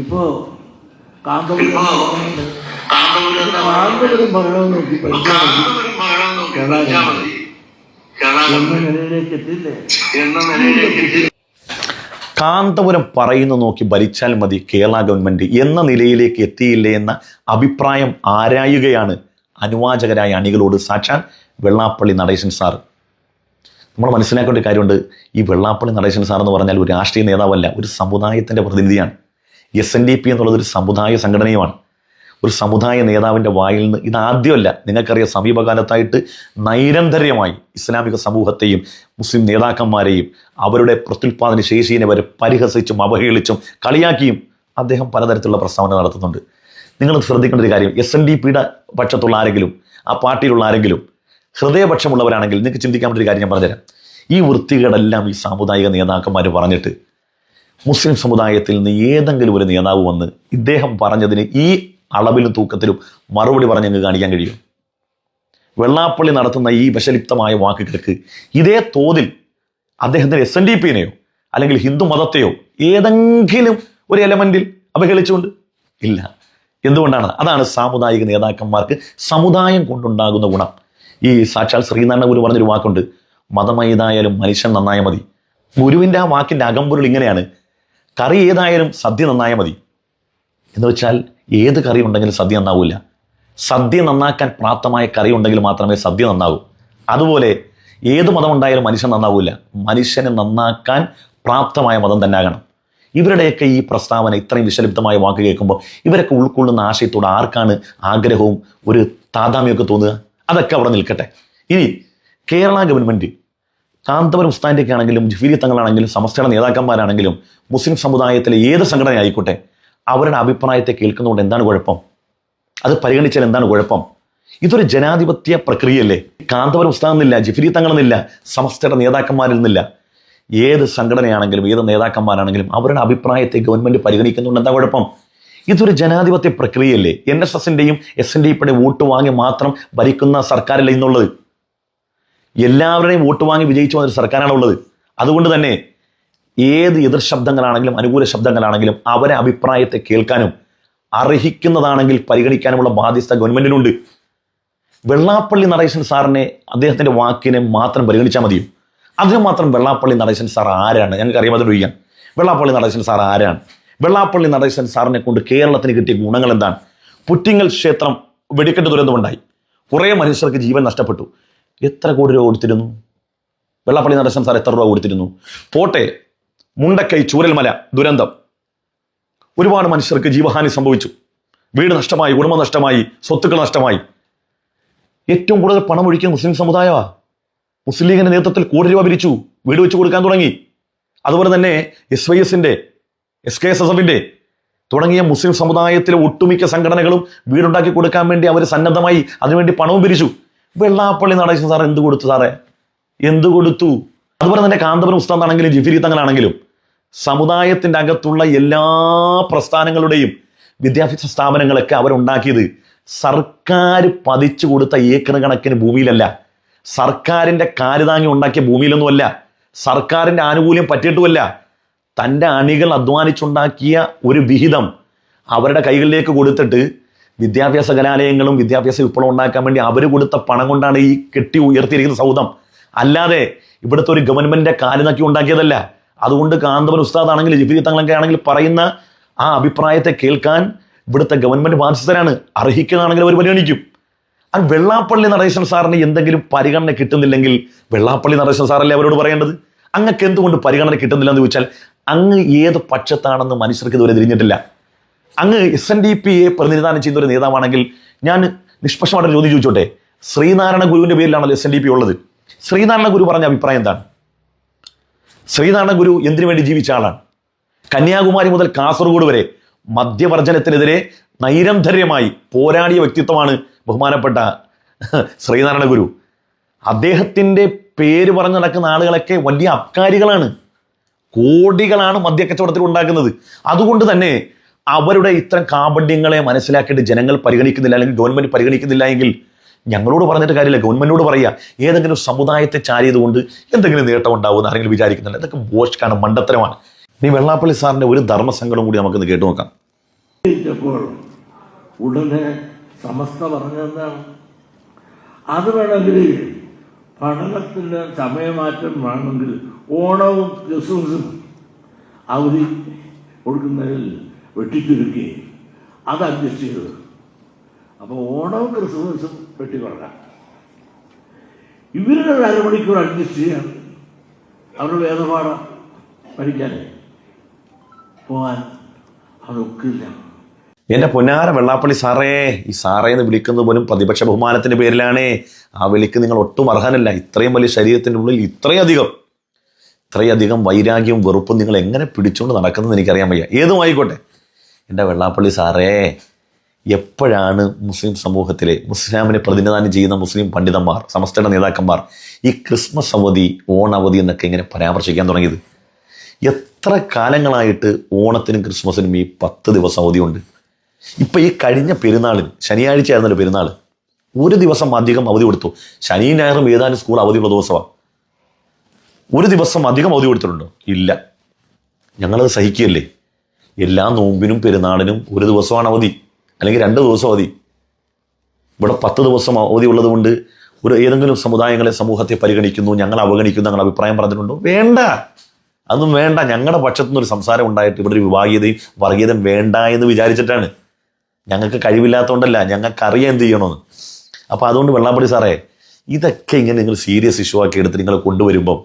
ഇപ്പോ കാന്തപുരം കാന്തപുരം നോക്കി പഠിച്ചാൽ മതി. എന്ന നിലയിലേക്ക് എത്തില്ലേ എന്ന നിലയിലേക്ക് എത്തി. കാന്തപുരം പറയുന്നു നോക്കി ഭരിച്ചാൽ മതി കേരള ഗവൺമെന്റ് എന്ന നിലയിലേക്ക് എത്തിയില്ലേ എന്ന അഭിപ്രായം ആരായുകയാണ്? അനുവാചകരായ അണികളോട് സാക്ഷാൽ വെള്ളാപ്പള്ളി നടേശൻ സാർ. നമ്മൾ മനസ്സിലാക്കേണ്ട ഒരു കാര്യമുണ്ട്. ഈ വെള്ളാപ്പള്ളി നടേശൻ സാർ എന്ന് പറഞ്ഞാൽ ഒരു രാഷ്ട്രീയ നേതാവല്ല ഒരു സമുദായത്തിന്റെ പ്രതിനിധിയാണ്. എസ് എൻ ഡി പി എന്നുള്ളത് ഒരു സമുദായ സംഘടനയുമാണ്. ഒരു സമുദായ നേതാവിന്റെ വായിൽ നിന്ന് ഇതാദ്യമല്ല നിങ്ങൾക്കറിയാം സമീപകാലത്തായിട്ട് നൈരന്തര്യമായി ഇസ്ലാമിക സമൂഹത്തെയും മുസ്ലിം നേതാക്കന്മാരെയും അവരുടെ പ്രത്യുൽപാദന ശേഷിയെ വരെ പരിഹസിച്ചും അവഹേളിച്ചും കളിയാക്കിയും അദ്ദേഹം പലതരത്തിലുള്ള പ്രസ്താവന നടത്തുന്നുണ്ട്. നിങ്ങൾ ശ്രദ്ധിക്കേണ്ട ഒരു കാര്യം എസ് എൻ ഡി പിയുടെ പക്ഷത്തുള്ള ആരെങ്കിലും ആ പാർട്ടിയിലുള്ള ആരെങ്കിലും ഹൃദയപക്ഷമുള്ളവരാണെങ്കിൽ നിങ്ങൾക്ക് ചിന്തിക്കാൻ പറ്റിയ കാര്യം ഞാൻ പറഞ്ഞുതരാം. ഈ വൃത്തികേടെല്ലാം ഈ സാമുദായിക നേതാക്കന്മാർ പറഞ്ഞിട്ട് മുസ്ലിം സമുദായത്തിൽ നിന്ന് ഏതെങ്കിലും ഒരു നേതാവ് വന്ന് ഇദ്ദേഹം പറഞ്ഞതിന് ഈ അളവിലും തൂക്കത്തിലും മറുപടി പറഞ്ഞ് ഞങ്ങൾക്ക് കാണിക്കാൻ കഴിയും. വെള്ളാപ്പള്ളി നടത്തുന്ന ഈ വിഷലിപ്തമായ വാക്കുകൾക്ക് ഇതേ തോതിൽ അദ്ദേഹത്തിന്റെ എസ് എൻ ഡി പിനെയോ അല്ലെങ്കിൽ ഹിന്ദു മതത്തെയോ ഏതെങ്കിലും ഒരു എലമെന്റിൽ അവഹേളിച്ചുകൊണ്ട്? ഇല്ല. എന്തുകൊണ്ടാണ്? അതാണ് സാമുദായിക നേതാക്കന്മാർക്ക് സമുദായം കൊണ്ടുണ്ടാകുന്ന ഗുണം. ഈ സാക്ഷാൽ ശ്രീനാരായണ ഗുരു പറഞ്ഞൊരു വാക്കുണ്ട് മതം ഏതായാലും മനുഷ്യൻ നന്നായ മതി. ഗുരുവിന്റെ ആ വാക്കിന്റെ അകമ്പൊരുൾ ഇങ്ങനെയാണ്. കറി ഏതായാലും സദ്യ നന്നായാൽ മതി. എന്ന് വെച്ചാൽ ഏത് കറി ഉണ്ടെങ്കിലും സദ്യ നന്നാവില്ല സദ്യ നന്നാക്കാൻ പ്രാപ്തമായ കറി ഉണ്ടെങ്കിൽ മാത്രമേ സദ്യ നന്നാവൂ. അതുപോലെ ഏത് മതം ഉണ്ടായാലും മനുഷ്യൻ നന്നാവില്ല മനുഷ്യനെ നന്നാക്കാൻ പ്രാപ്തമായ മതം തന്നെ ആകണം. ഇവരുടെയൊക്കെ ഈ പ്രസ്താവന ഇത്രയും വിശലിപ്തമായ വാക്ക് കേൾക്കുമ്പോൾ ഇവരൊക്കെ ഉൾക്കൊള്ളുന്ന ആശയത്തോട് ആർക്കാണ് ആഗ്രഹവും ഒരു താതാമ്യമൊക്കെ തോന്നുക? അതൊക്കെ അവിടെ നിൽക്കട്ടെ. ഇനി കേരള ഗവൺമെന്റ് കാന്തപുരം ഉസ്താന്റെയൊക്കെ ആണെങ്കിലും ജഫീലി തങ്ങളാണെങ്കിലും സമസ്തയുടെ നേതാക്കന്മാരാണെങ്കിലും മുസ്ലിം സമുദായത്തിലെ ഏത് സംഘടന ആയിക്കോട്ടെ അവരുടെ അഭിപ്രായത്തെ കേൾക്കുന്നതുകൊണ്ട് എന്താണ് കുഴപ്പം? അത് പരിഗണിച്ചാൽ എന്താണ് കുഴപ്പം? ഇതൊരു ജനാധിപത്യ പ്രക്രിയയല്ലേ? കാന്തപുരം ഉസ്താൻ എന്നില്ല ജിഫിരി തങ്ങളെന്നില്ല സമസ്തയുടെ നേതാക്കന്മാരിൽ നിന്നില്ല ഏത് സംഘടനയാണെങ്കിലും ഏത് നേതാക്കന്മാരാണെങ്കിലും അവരുടെ അഭിപ്രായത്തെ ഗവൺമെന്റ് പരിഗണിക്കുന്നുണ്ട് എന്താ കുഴപ്പം? ഇതൊരു ജനാധിപത്യ പ്രക്രിയയല്ലേ? എൻ എസ് എസിന്റെയും എസ് എൻ ഡി പിയുടെ വോട്ട് വാങ്ങി മാത്രം ഭരിക്കുന്ന സർക്കാരല്ലേ ഇന്നുള്ളത്? എല്ലാവരുടെയും വോട്ട് വാങ്ങി വിജയിച്ചു വന്നൊരു സർക്കാരാണ് ഉള്ളത്. അതുകൊണ്ട് തന്നെ ഏത് എതിർ ശബ്ദങ്ങളാണെങ്കിലും അനുകൂല ശബ്ദങ്ങളാണെങ്കിലും അവരെ അഭിപ്രായത്തെ കേൾക്കാനും അർഹിക്കുന്നതാണെങ്കിൽ പരിഗണിക്കാനുമുള്ള ബാധ്യത ഗവൺമെന്റിനുണ്ട്. വെള്ളാപ്പള്ളി നടേശൻ സാറിനെ അദ്ദേഹത്തിന്റെ വാക്കിനെ മാത്രം പരിഗണിച്ചാൽ മതിയും? അതിന് മാത്രം വെള്ളാപ്പള്ളി നടേശൻ സാർ ആരാണ്? ഞങ്ങൾക്ക് അറിയാതെ ചോദിക്കാം വെള്ളാപ്പള്ളി നടേശൻ സാർ ആരാണ്? വെള്ളാപ്പള്ളി നടേശൻ സാറിനെ കൊണ്ട് കേരളത്തിന് കിട്ടിയ ഗുണങ്ങൾ എന്താണ്? പുറ്റിങ്ങൽ ക്ഷേത്രം വെടിക്കെട്ട് ദുരന്തമുണ്ടായി. കുറേ മനുഷ്യർക്ക് ജീവൻ നഷ്ടപ്പെട്ടു. എത്ര കോടി രൂപ കൊടുത്തിരുന്നു? വെള്ളപ്പള്ളി നടേശൻ സാർ എത്ര രൂപ കൊടുത്തിരുന്നു? പോട്ടെ മുണ്ടക്കൈ ചൂരൽമല ദുരന്തം. ഒരുപാട് മനുഷ്യർക്ക് ജീവഹാനി സംഭവിച്ചു. വീട് നഷ്ടമായി കുടുംബം നഷ്ടമായി സ്വത്തുക്കൾ നഷ്ടമായി. ഏറ്റവും കൂടുതൽ പണം ഒഴിക്കുന്ന മുസ്ലിം സമുദായമാണ് മുസ്ലിം ലീഗിന്റെ നേതൃത്വത്തിൽ കോടി രൂപ പിരിച്ചു വീട് വെച്ച് കൊടുക്കാൻ തുടങ്ങി. അതുപോലെ തന്നെ എസ് വൈ എസിന്റെ എസ് കെ എസ് എസ് എഫിന്റെ തുടങ്ങിയ മുസ്ലിം സമുദായത്തിലെ ഒട്ടുമിക്ക സംഘടനകളും വീടുണ്ടാക്കി കൊടുക്കാൻ വേണ്ടി അവർ സന്നദ്ധമായി അതിനുവേണ്ടി പണവും പിരിച്ചു. വെള്ളാപ്പള്ളി നടേശൻ സാർ എന്ത് കൊടുത്തു സാറേ? എന്ത് കൊടുത്തു? അതുപോലെ തന്നെ കാന്തപുരം ഉസ്താദാണെങ്കിലും ജിഫിരി തങ്ങളാണെങ്കിലും സമുദായത്തിന്റെ അകത്തുള്ള എല്ലാ പ്രസ്ഥാനങ്ങളുടെയും വിദ്യാഭ്യാസ സ്ഥാപനങ്ങളൊക്കെ അവരുണ്ടാക്കിയത് സർക്കാർ പതിച്ചു കൊടുത്ത ഏക്കർ കണക്കിന് ഭൂമിയിലല്ല. സർക്കാരിന്റെ കാലുതാങ്ങി ഉണ്ടാക്കിയ ഭൂമിയിലൊന്നുമല്ല. സർക്കാരിന്റെ ആനുകൂല്യം പറ്റിയിട്ടുമല്ല. തന്റെ അണികൾ അധ്വാനിച്ചുണ്ടാക്കിയ ഒരു വിഹിതം അവരുടെ കൈകളിലേക്ക് കൊടുത്തിട്ട് വിദ്യാഭ്യാസ കലാലയങ്ങളും വിദ്യാഭ്യാസ വിപ്ലവം ഉണ്ടാക്കാൻ വേണ്ടി അവർ കൊടുത്ത പണം കൊണ്ടാണ് ഈ കെട്ടി ഉയർത്തിയിരിക്കുന്ന സൗദം അല്ലാതെ ഇവിടുത്തെ ഒരു ഗവൺമെന്റിന്റെ കാലുനക്കി ഉണ്ടാക്കിയതല്ല. അതുകൊണ്ട് കാന്തപുരം ഉസ്താദാണെങ്കിൽ ജിഫിരി തങ്ങളൊക്കെ ആണെങ്കിൽ പറയുന്ന ആ അഭിപ്രായത്തെ കേൾക്കാൻ ഇവിടുത്തെ ഗവൺമെന്റ് ബാധ്യസ്ഥരാണ്. അർഹിക്കുന്നതാണെങ്കിൽ അവർ പരിഗണിക്കും. ആ വെള്ളാപ്പള്ളി നടേശൻ സാറിന് എന്തെങ്കിലും പരിഗണന കിട്ടുന്നില്ലെങ്കിൽ വെള്ളാപ്പള്ളി നടേശൻ സാറല്ലേ അവരോട് പറയേണ്ടത്? അങ്ങക്ക് എന്തുകൊണ്ട് പരിഗണന കിട്ടുന്നില്ല എന്ന് ചോദിച്ചാൽ അങ്ങ് ഏത് പക്ഷത്താണെന്ന് മനുഷ്യർക്ക് ഇതുവരെ തിരിഞ്ഞിട്ടില്ല. അങ്ങ് എസ് എൻ ഡി പി എ പ്രതിനിധാനം ചെയ്യുന്ന ഒരു നേതാവാണെങ്കിൽ ഞാൻ നിഷ്പക്ഷമായിട്ട് ചോദ്യം ചോദിച്ചോട്ടെ? ശ്രീനാരായണ ഗുരുവിന്റെ പേരിലാണല്ലോ എസ് എൻ ഡി പി ഉള്ളത്. ശ്രീനാരായണ ഗുരു പറഞ്ഞ അഭിപ്രായം എന്താണ്? ശ്രീനാരായണ ഗുരു എന്തിനു വേണ്ടി ജീവിച്ച ആളാണ്? കന്യാകുമാരി മുതൽ കാസർഗോഡ് വരെ മദ്യവർജനത്തിനെതിരെ നൈരന്ധര്യമായി പോരാടിയ വ്യക്തിത്വമാണ് ബഹുമാനപ്പെട്ട ശ്രീനാരായണ ഗുരു. അദ്ദേഹത്തിന്റെ പേര് പറഞ്ഞു നടക്കുന്ന ആളുകളൊക്കെ വലിയ അബ്കാരികളാണ്. കോടികളാണ് മദ്യക്കച്ചവടത്തിൽ ഉണ്ടാക്കുന്നത്. അതുകൊണ്ട് തന്നെ അവരുടെ ഇത്തരം കാപട്യങ്ങളെ മനസ്സിലാക്കിയിട്ട് ജനങ്ങൾ പരിഗണിക്കുന്നില്ല അല്ലെങ്കിൽ ഗവൺമെന്റ് പരിഗണിക്കുന്നില്ല എങ്കിൽ ഞങ്ങളോട് പറഞ്ഞിട്ട് കാര്യമില്ല. ഗവൺമെന്റിനോട് പറയുക ഏതെങ്കിലും സമുദായത്തെ ചാരിയതുകൊണ്ട് എന്തെങ്കിലും നേട്ടം ഉണ്ടാവുമെന്ന് ആരെങ്കിലും വിചാരിക്കുന്നില്ല. ഇതൊക്കെ ബോഷ്കാണ് മണ്ടത്തരമാണ്. ഇനി വെള്ളാപ്പള്ളി സാറിന്റെ ഒരു ധർമ്മസങ്കടം കൂടി നമുക്ക് കേട്ടു നോക്കാം. ഉടനെ സമസ്ത അത് വേണമെങ്കിൽ പഠനത്തിന് സമയമാറ്റം വേണമെങ്കിൽ ഓണവും ക്രിസ്മസും അവധി കൊടുക്കുന്നതിൽ വെട്ടിച്ചുരുക്കി അത് അഡ്ജസ്റ്റ് ചെയ്തു. അപ്പോൾ ഓണവും ക്രിസ്മസും വെട്ടിക്കുറക്കാം ഇവരുടെ ഒരു അരമണിക്കൂർ അഡ്ജസ്റ്റ് ചെയ്യാൻ അവരുടെ വേദപാഠം പഠിക്കാൻ പോകാൻ അതൊക്കില്ല. എന്റെ പൊന്നാര വെള്ളാപ്പള്ളി സാറേ ഈ സാറേ എന്ന് വിളിക്കുന്നത് പോലും പ്രതിപക്ഷ ബഹുമാനത്തിന്റെ പേരിലാണേ. ആ വിളിക്ക് നിങ്ങൾ ഒട്ടും അർഹനല്ല. ഇത്രയും വലിയ ശരീരത്തിന്റെ ഉള്ളിൽ ഇത്രയധികം ഇത്രയധികം വൈരാഗ്യവും വെറുപ്പും നിങ്ങൾ എങ്ങനെ പിടിച്ചുകൊണ്ട് നടക്കുന്നത് എനിക്കറിയാൻ വയ്യ. ഏതും ആയിക്കോട്ടെ. എന്റെ വെള്ളാപ്പള്ളി സാറേ എപ്പോഴാണ് മുസ്ലിം സമൂഹത്തിലെ മുസ്ലാമിനെ പ്രതിനിധാനം ചെയ്യുന്ന മുസ്ലിം പണ്ഡിതന്മാർ സമസ്തയുടെ നേതാക്കന്മാർ ഈ ക്രിസ്മസ് അവധി ഓണവധി എന്നൊക്കെ ഇങ്ങനെ പരാമർശിക്കാൻ തുടങ്ങിയത്? എത്ര കാലങ്ങളായിട്ട് ഓണത്തിനും ക്രിസ്മസിനും ഈ പത്ത് ദിവസം അവധിയുണ്ട്? ഇപ്പം ഈ കഴിഞ്ഞ പെരുന്നാളിന് ശനിയാഴ്ച ആയിരുന്നല്ലോ പെരുന്നാൾ ഒരു ദിവസം അധികം അവധി കൊടുത്തു. ശനിയും ഞായറും ഏതാനും സ്കൂൾ അവധിയുള്ള ദിവസമാണ്. ഒരു ദിവസം അധികം അവധി കൊടുത്തിട്ടുണ്ടോ? ഇല്ല. ഞങ്ങളത് സഹിക്കുകയല്ലേ? എല്ലാ നോമ്പിനും പെരുന്നാളിനും ഒരു ദിവസമാണ് അവധി. അല്ലെങ്കിൽ രണ്ട് ദിവസം അവധി. ഇവിടെ പത്ത് ദിവസം അവധി ഉള്ളത് കൊണ്ട് ഒരു ഏതെങ്കിലും സമുദായങ്ങളെ സമൂഹത്തെ പരിഗണിക്കുന്നു ഞങ്ങൾ അവഗണിക്കുന്നു ഞങ്ങൾ അഭിപ്രായം പറഞ്ഞിട്ടുണ്ടോ? വേണ്ട. അതൊന്നും വേണ്ട. ഞങ്ങളുടെ പക്ഷത്തു ഒരു സംസാരം ഉണ്ടായിട്ട് ഇവിടെ ഒരു വിഭാഗീയതയും വർഗീയതയും വേണ്ട എന്ന് വിചാരിച്ചിട്ടാണ്. ഞങ്ങൾക്ക് കഴിവില്ലാത്തതുകൊണ്ടല്ല ഞങ്ങൾക്കറിയാം എന്ത് ചെയ്യണമെന്ന് അപ്പോൾ അതുകൊണ്ട് വെള്ളാപ്പടി സാറേ ഇതൊക്കെ ഇങ്ങനെ നിങ്ങൾ സീരിയസ് ഇഷ്യൂ ആക്കി എടുത്ത് നിങ്ങൾ കൊണ്ടുവരുമ്പം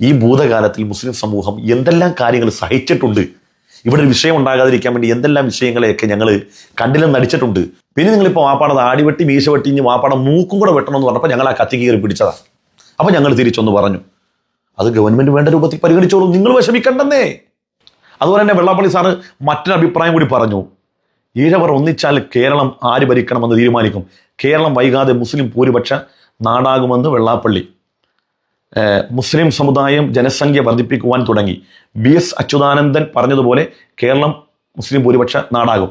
ഈ ഭൂതകാലത്തിൽ മുസ്ലിം സമൂഹം എന്തെല്ലാം കാര്യങ്ങൾ സഹിച്ചിട്ടുണ്ട് ഇവിടെ ഒരു വിഷയം ഉണ്ടാകാതിരിക്കാൻ വേണ്ടി എന്തെല്ലാം വിഷയങ്ങളെയൊക്കെ ഞങ്ങൾ കണ്ടിലും നടിച്ചിട്ടുണ്ട്. പിന്നെ നിങ്ങളിപ്പോൾ വാപ്പാടത് ആടിവെട്ടി മീശ വെട്ടി ഇനി വാപ്പാടെ മൂക്കും കൂടെ വെട്ടണമെന്ന് പറഞ്ഞപ്പോൾ ഞങ്ങൾ ആ കത്തി കീറി പിടിച്ചതാണ് അപ്പോൾ ഞങ്ങൾ തിരിച്ചൊന്ന് പറഞ്ഞു. അത് ഗവൺമെന്റ് വേണ്ട രൂപത്തിൽ പരിഗണിച്ചോളൂ. നിങ്ങൾ വിഷമിക്കണ്ടെന്നേ. അതുപോലെ തന്നെ വെള്ളാപ്പള്ളി സാറ് മറ്റൊരു അഭിപ്രായം കൂടി പറഞ്ഞു. ഈഴവർ ഒന്നിച്ചാൽ കേരളം ആര് ഭരിക്കണമെന്ന് തീരുമാനിക്കും. കേരളം വൈകാതെ മുസ്ലിം ഭൂരിപക്ഷ നാടാകുമെന്ന് വെള്ളാപ്പള്ളി. മുസ്ലിം സമുദായം ജനസംഖ്യ വർദ്ധിപ്പിക്കുവാൻ തുടങ്ങി. ബി എസ് അച്യുതാനന്ദൻ പറഞ്ഞതുപോലെ കേരളം മുസ്ലിം ഭൂരിപക്ഷ നാടാകും.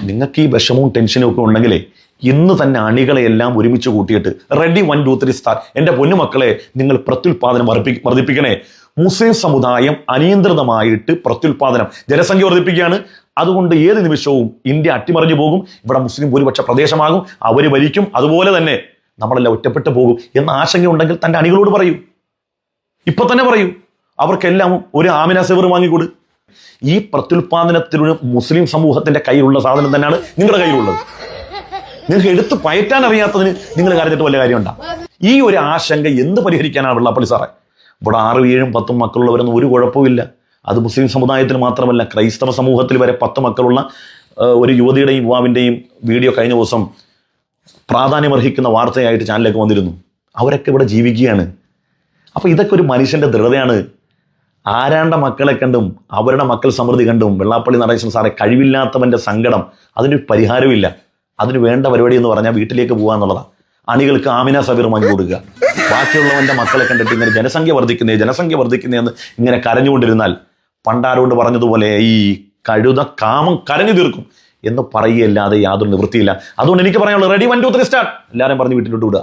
നിങ്ങൾക്ക് ഈ വിഷമവും ടെൻഷനും ഒക്കെ ഉണ്ടെങ്കിലേ ഇന്ന് തന്നെ അണികളെയെല്ലാം ഒരുമിച്ച് കൂട്ടിയിട്ട് ready one two three start എന്റെ പൊന്നുമക്കളെ നിങ്ങൾ പ്രത്യുൽപാദനം വർദ്ധിപ്പിക്കണേ. മുസ്ലിം സമുദായം അനിയന്ത്രിതമായിട്ട് പ്രത്യുൽപാദനം ജനസംഖ്യ വർദ്ധിപ്പിക്കുകയാണ്. അതുകൊണ്ട് ഏത് നിമിഷവും ഇന്ത്യ അട്ടിമറിഞ്ഞു പോകും ഇവിടെ മുസ്ലിം ഭൂരിപക്ഷ പ്രദേശമാകും അവർ ഭരിക്കും അതുപോലെ തന്നെ നമ്മളെല്ലാം ഒറ്റപ്പെട്ടു പോകും എന്ന ആശങ്കയുണ്ടെങ്കിൽ തന്റെ അണികളോട് പറയൂ. ഇപ്പൊ തന്നെ പറയൂ അവർക്കെല്ലാം ഒരു ആമിന സെവർ വാങ്ങിക്കൊടു. ഈ പ്രത്യുൽപാദനത്തിലൂടെ മുസ്ലിം സമൂഹത്തിന്റെ കയ്യിലുള്ള സാധനം തന്നെയാണ് നിങ്ങളുടെ കയ്യിലുള്ളത്. നിങ്ങൾക്ക് എടുത്ത് പയറ്റാൻ അറിയാത്തതിന് നിങ്ങൾ കരഞ്ഞിട്ട് വല്ല കാര്യമുണ്ടാ? ഈ ഒരു ആശങ്ക എന്ത് പരിഹരിക്കാനാണ് വെള്ളാപ്പള്ളി സാറേ? ഇവിടെ ആറും ഏഴും പത്തും മക്കളുള്ളവരൊന്നും ഒരു കുഴപ്പമില്ല അത് മുസ്ലിം സമുദായത്തിന് മാത്രമല്ല ക്രൈസ്തവ സമൂഹത്തിൽ വരെ പത്ത് മക്കളുള്ള ഒരു യുവതിയുടെയും യുവാവിന്റെയും വീഡിയോ കഴിഞ്ഞ ദിവസം പ്രാധാന്യമർഹിക്കുന്ന വാർത്തയായിട്ട് ചാനലിലേക്ക് വന്നിരുന്നു. അവരൊക്കെ ഇവിടെ ജീവിക്കുകയാണ്. അപ്പോൾ ഇതൊക്കെ ഒരു മനുഷ്യന്റെ ദൃഢതയാണ്. ആരാണ്ട മക്കളെ കണ്ടും അവരുടെ മക്കൾ സമൃദ്ധി കണ്ടും വെള്ളാപ്പള്ളി നടേശൻ സാറെ കഴിവില്ലാത്തവന്റെ സങ്കടം അതിനൊരു പരിഹാരമില്ല അതിന് വേണ്ട പരിപാടി എന്ന് പറഞ്ഞാൽ വീട്ടിലേക്ക് പോകുക എന്നുള്ളതാണ് അണികൾക്ക് ആമിന സബീർ വാങ്ങി കൊടുക്കുക. ബാക്കിയുള്ളവന്റെ മക്കളെ കണ്ടിട്ട് ഇങ്ങനെ ജനസംഖ്യ വർദ്ധിക്കുന്നേ ജനസംഖ്യ വർദ്ധിക്കുന്നേ എന്ന് ഇങ്ങനെ കരഞ്ഞുകൊണ്ടിരുന്നാൽ പണ്ടാരോട് പറഞ്ഞതുപോലെ ഈ കഴുത കാമം കരഞ്ഞു തീർക്കും എന്ന് പറയുകയല്ലാതെ യാതൊരു നിവൃത്തിയില്ല. അതുകൊണ്ട് എനിക്ക് പറയാനുള്ളത് ready one two three start എല്ലാവരും പറഞ്ഞ് വീട്ടിലോട്ട് വിടുക.